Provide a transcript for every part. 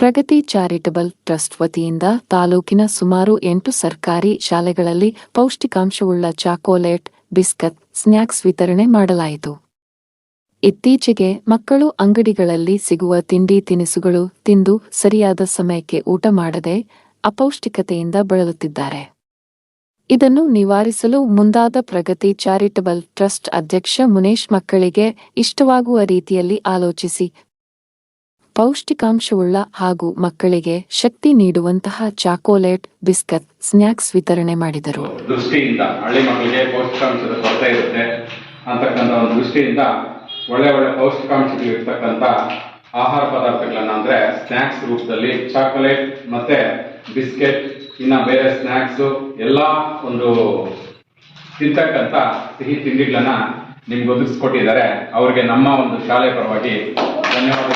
ಪ್ರಗತಿ charitable trust ವತಿಯಿಂದ ತಾಲೂಕಿನ ಸುಮಾರು ಎಂಟು ಸರ್ಕಾರಿ ಶಾಲೆಗಳಲ್ಲಿ ಪೌಷ್ಟಿಕಾಂಶವುಳ್ಳ ಚಾಕೋಲೇಟ್, ಬಿಸ್ಕತ್, ಸ್ನ್ಯಾಕ್ಸ್ ವಿತರಣೆ ಮಾಡಲಾಯಿತು. ಇತ್ತೀಚೆಗೆ ಮಕ್ಕಳು ಅಂಗಡಿಗಳಲ್ಲಿ ಸಿಗುವ ತಿಂಡಿ ತಿನಿಸುಗಳು ತಿಂದು ಸರಿಯಾದ ಸಮಯಕ್ಕೆ ಊಟ ಮಾಡದೆ ಅಪೌಷ್ಟಿಕತೆಯಿಂದ ಬಳಲುತ್ತಿದ್ದಾರೆ. ಇದನ್ನು ನಿವಾರಿಸಲು ಮುಂದಾದ ಪ್ರಗತಿ ಚಾರಿಟಬಲ್ ಟ್ರಸ್ಟ್ ಅಧ್ಯಕ್ಷ ಮುನೇಶ್ ಮಕ್ಕಳಿಗೆ ಇಷ್ಟವಾಗುವ ರೀತಿಯಲ್ಲಿ ಆಲೋಚಿಸಿ ಪೌಷ್ಟಿಕಾಂಶವುಳ್ಳ ಹಾಗೂ ಮಕ್ಕಳಿಗೆ ಶಕ್ತಿ ನೀಡುವಂತಹ ಚಾಕೋಲೇಟ್, ಬಿಸ್ಕತ್, ಸ್ನ್ಯಾಕ್ಸ್ ವಿತರಣೆ ಮಾಡಿದರು. ದೃಷ್ಟಿಯಿಂದ ಹಳ್ಳಿ ಮಕ್ಕಳಿಗೆ ಪೌಷ್ಟಿಕಾಂಶದ ಕೊರತೆ ಇರುತ್ತೆ ಅಂತಕ್ಕಂಥ ಒಂದು ದೃಷ್ಟಿಯಿಂದ ಒಳ್ಳೆ ಒಳ್ಳೆ ಪೌಷ್ಟಿಕಾಂಶಗಳಿರ್ತಕ್ಕಂಥ ಆಹಾರ ಪದಾರ್ಥಗಳನ್ನ ಅಂದ್ರೆ ಸ್ನ್ಯಾಕ್ಸ್ ರೂಪದಲ್ಲಿ ಚಾಕೊಲೇಟ್ ಮತ್ತೆ ಬಿಸ್ಕೆಟ್, ಇನ್ನ ಬೇರೆ ಸ್ನ್ಯಾಕ್ಸ್, ಎಲ್ಲ ಒಂದು ತಿಂತಕ್ಕಂಥ ಸಿಹಿ ತಿಂಡಿಗಳನ್ನ ನಿಮ್ಗೆ ಒದಗಿಸ್ಕೊಟ್ಟಿದ್ದಾರೆ. ಅವ್ರಿಗೆ ನಮ್ಮ ಒಂದು ಶಾಲೆ ಪರವಾಗಿ ಧನ್ಯವಾದ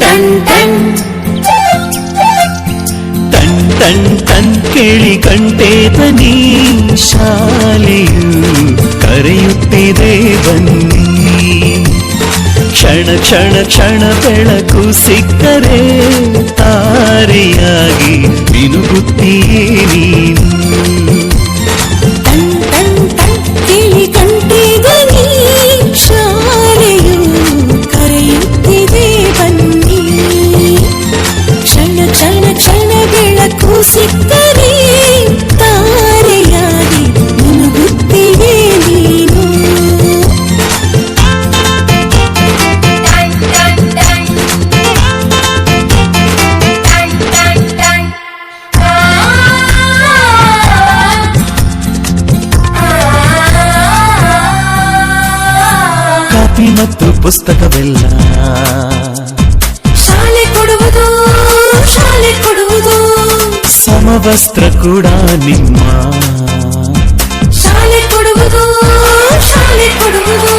Dun dun. ತನ್ ತನ್ ತನ್ ಕೇಳಿ ಕಂಟೆ ಬನ್ನಿ ಶಾಲೆಯು ಕರೆಯುತ್ತಿದೆ ಬನ್ನಿ ಕ್ಷಣ ಕ್ಷಣ ಕ್ಷಣ ಬೆಳಕು ಸಿಕ್ಕರೆ ತಾರೆಯಾಗಿ ಮಿನುಗುತ್ತೀಯೇ ಮತ್ತು ಪುಸ್ತಕವೆಲ್ಲ. ಶಾಲೆ ಕೊಡುವುದು ಶಾಲೆ ಕೊಡುವುದು. ಸಮವಸ್ತ್ರ ಕೂಡ ನಿಮ್ಮ. ಶಾಲೆ ಕೊಡುವುದು ಶಾಲೆ ಕೊಡುವುದು.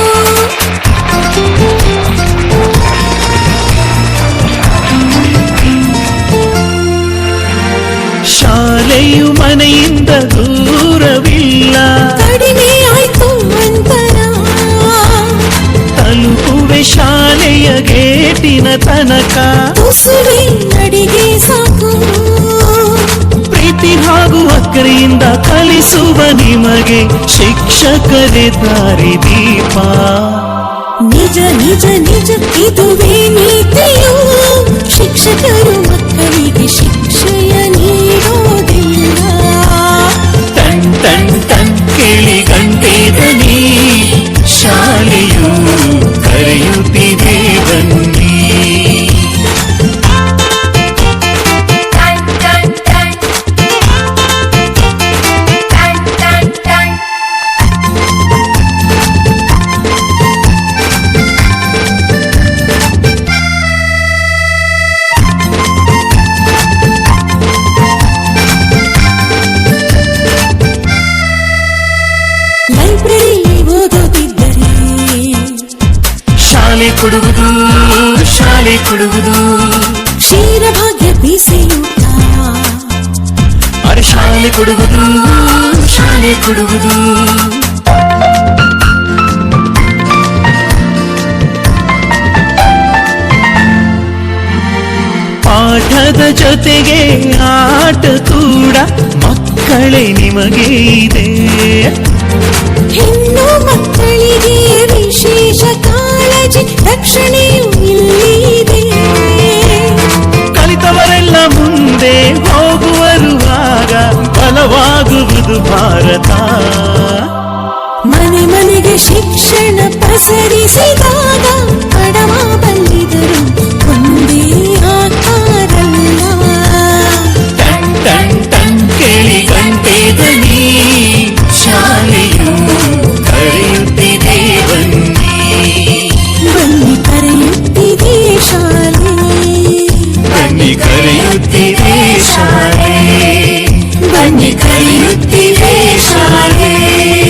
ತನಕ ಉಸಿರಿ ನಡಿಗೆ ಸಾಕು. ಪ್ರೀತಿ ಹಾಗೂ ಅಕ್ಕರೆಯಿಂದ ಕಲಿಸುವ ನಿಮಗೆ ಶಿಕ್ಷಕರೇ ದಾರಿ ದೀಪ. ನಿಜ ನಿಜ ನಿಜ ಇದುವೇ ನೀತಿಯು. ಶಿಕ್ಷಕರು ಶಾಲೆ ಕೊಡುವುದು ಶಾಲೆ ಕೊಡುವುದು. ಕ್ಷೀರಭಾಗ್ಯ ಬಿಸಿಯೂಟ ಅರೆ ಶಾಲೆ ಕೊಡುವುದು ಶಾಲೆ ಕೊಡುವುದು. ಪಾಠದ ಜೊತೆಗೆ ಆಟ ಕೂಡ ಮಕ್ಕಳೇ ನಿಮಗೆ ಇದೆ. ರಕ್ಷಣೆಯು ಇಲ್ಲಿದೆ. ಕಲಿತವರೆಲ್ಲ ಮುಂದೆ ಹೋಗುವರುವಾಗ ಫಲವಾಗುವುದು ಭಾರತ. ಮನೆ ಮನೆಗೆ ಶಿಕ್ಷಣ ಪ್ರಸರಿಸಿದ